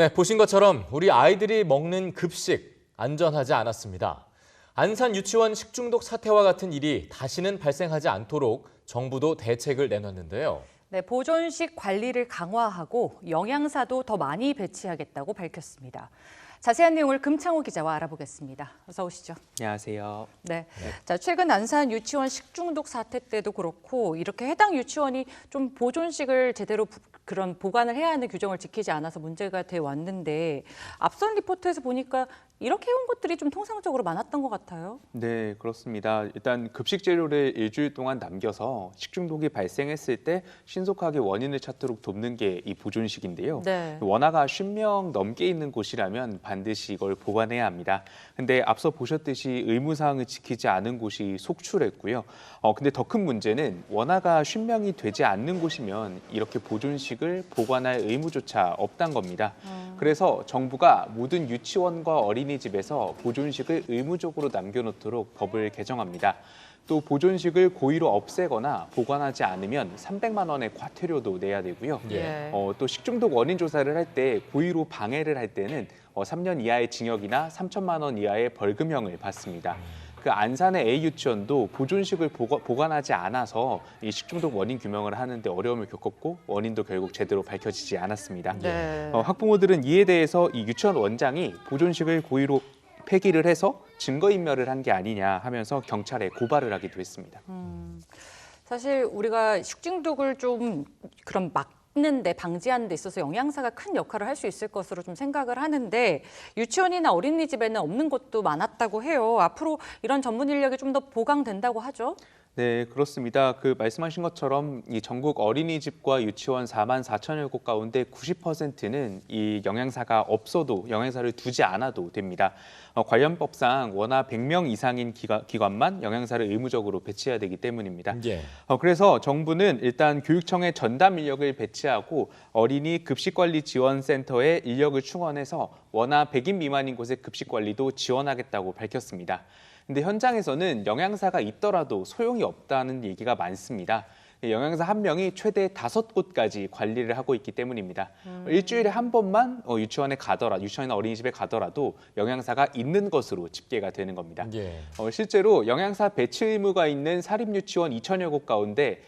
네, 보신 것처럼 우리 아이들이 먹는 급식 안전하지 않았습니다. 안산 유치원 식중독 사태와 같은 일이 다시는 발생하지 않도록 정부도 대책을 내놨는데요. 네, 보존식 관리를 강화하고 영양사도 더 많이 배치하겠다고 밝혔습니다. 자세한 내용을 금창호 기자와 알아보겠습니다. 어서 오시죠. 안녕하세요. 네. 자, 최근 안산 유치원 식중독 사태 때도 그렇고 이렇게 해당 유치원이 좀 보존식을 제대로 부- 그런 보관을 해야 하는 규정을 지키지 않아서 문제가 돼 왔는데 앞선 리포트에서 보니까 이렇게 해온 것들이 좀 통상적으로 많았던 것 같아요. 네, 그렇습니다. 일단 급식 재료를 일주일 동안 남겨서 식중독이 발생했을 때 신속하게 원인을 찾도록 돕는 게 이 보존식인데요. 네. 원화가 10명 넘게 있는 곳이라면 반드시 이걸 보관해야 합니다. 근데 앞서 보셨듯이 의무 사항을 지키지 않은 곳이 속출했고요. 어, 근데 더 큰 문제는 원화가 10명이 되지 않는 곳이면 이렇게 보존식을 보관할 의무조차 없단 겁니다. 그래서 정부가 모든 유치원과 어린이집에서 보존식을 의무적으로 남겨놓도록 법을 개정합니다. 또 보존식을 고의로 없애거나 보관하지 않으면 300만 원의 과태료도 내야 되고요. 예. 어, 또 식중독 원인 조사를 할 때 고의로 방해를 할 때는 어, 3년 이하의 징역이나 3천만 원 이하의 벌금형을 받습니다. 그 안산의 A 유치원도 보존식을 보관, 보관하지 않아서 이 식중독 원인 규명을 하는데 어려움을 겪었고 원인도 결국 제대로 밝혀지지 않았습니다. 네. 어, 학부모들은 이에 대해서 이 유치원 원장이 보존식을 고의로 폐기를 해서 증거인멸을 한 게 아니냐 하면서 경찰에 고발을 하기도 했습니다. 사실 우리가 식중독을 좀 그런 막 는데 방지하는 데 있어서 영양사가 큰 역할을 할 수 있을 것으로 좀 생각을 하는데 유치원이나 어린이집에는 없는 곳도 많았다고 해요. 앞으로 이런 전문 인력이 좀 더 보강된다고 하죠. 네, 그렇습니다. 그 말씀하신 것처럼 이 전국 어린이집과 유치원 4만 4천여 곳 가운데 90%는 이 영양사가 없어도 영양사를 두지 않아도 됩니다. 어, 관련 법상 원화 100명 이상인 기관, 기관만 영양사를 의무적으로 배치해야 되기 때문입니다. 예. 어, 그래서 정부는 일단 교육청에 전담 인력을 배치 하고 어린이 급식관리지원센터에 인력을 충원해서 원화 100인 미만인 곳의 급식 관리도 지원하겠다고 밝혔습니다. 근데 현장에서는 영양사가 있더라도 소용이 없다는 얘기가 많습니다. 영양사 한 명이 최대 다섯 곳까지 관리를 하고 있기 때문입니다. 일주일에 한 번만 어, 유치원에 가더라, 유치원이나 어린이집에 가더라도 영양사가 있는 것으로 집계가 되는 겁니다. 예. 어, 실제로 영양사 배치 의무가 있는 사립유치원 2천여 곳 가운데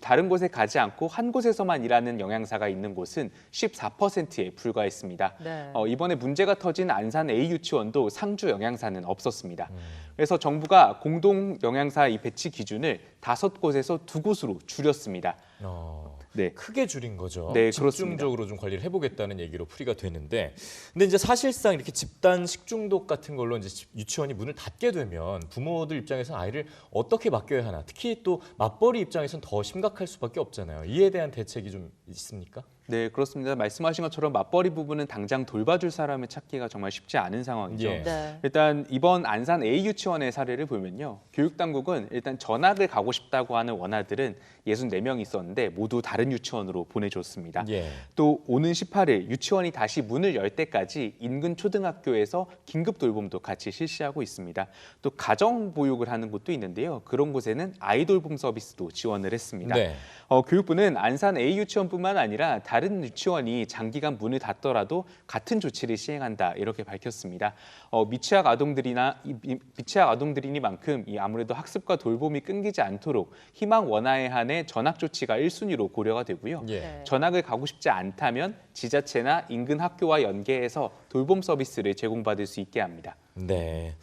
다른 곳에 가지 않고 한 곳에서만 일하는 영양사가 있는 곳은 14%에 불과했습니다. 네. 어, 이번에 문제가 터진 안산 A 유치원도 상주 영양사는 없었습니다. 그래서 정부가 공동 영양사 이 배치 기준을 다섯 곳에서 두 곳으로 줄였습니다. 어, 네. 크게 줄인 거죠. 네, 집중적으로 좀 관리를 해보겠다는 얘기로 풀이가 되는데, 근데 이제 사실상 이렇게 집단 식중독 같은 걸로 이제 집- 유치원이 문을 닫게 되면 부모들 입장에서 아이를 어떻게 맡겨야 하나, 특히 또 맞벌이 입장에서는 더 심각할 수밖에 없잖아요. 이에 대한 대책이 좀 있습니까? 네, 그렇습니다. 말씀하신 것처럼 맞벌이 부분은 당장 돌봐줄 사람을 찾기가 정말 쉽지 않은 상황이죠. 예. 네. 일단 이번 안산 A 유치원의 사례를 보면요. 교육 당국은 일단 전학을 가고 싶다고 하는 원아들은 64명 있었는데 모두 다른 유치원으로 보내줬습니다. 예. 또 오는 18일 유치원이 다시 문을 열 때까지 인근 초등학교에서 긴급 돌봄도 같이 실시하고 있습니다. 또 가정 보육을 하는 곳도 있는데요. 그런 곳에는 아이돌봄 서비스도 지원을 했습니다. 네. 어, 교육부는 안산 A 유치원뿐만 아니라 다른 유치원이 장기간 문을 닫더라도 같은 조치를 시행한다 이렇게 밝혔습니다. 어, 미취학 아동들이나 이- 이- 미취학 아동들이니만큼 이 아무래도 학습과 돌봄이 끊기지 않도록 희망 원화에 한해 전학 조치가 1순위로 고려가 되고요. 예. 네. 전학을 가고 싶지 않다면 지자체나 인근 학교와 연계해서 돌봄 서비스를 제공받을 수 있게 합니다. 네.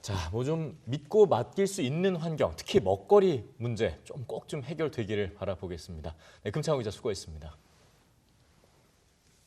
자, 뭐 좀 믿고 맡길 수 있는 환경, 특히 먹거리 문제 좀 꼭좀 해결되기를 바라보겠습니다. 네, 금창호 기자 수고했습니다.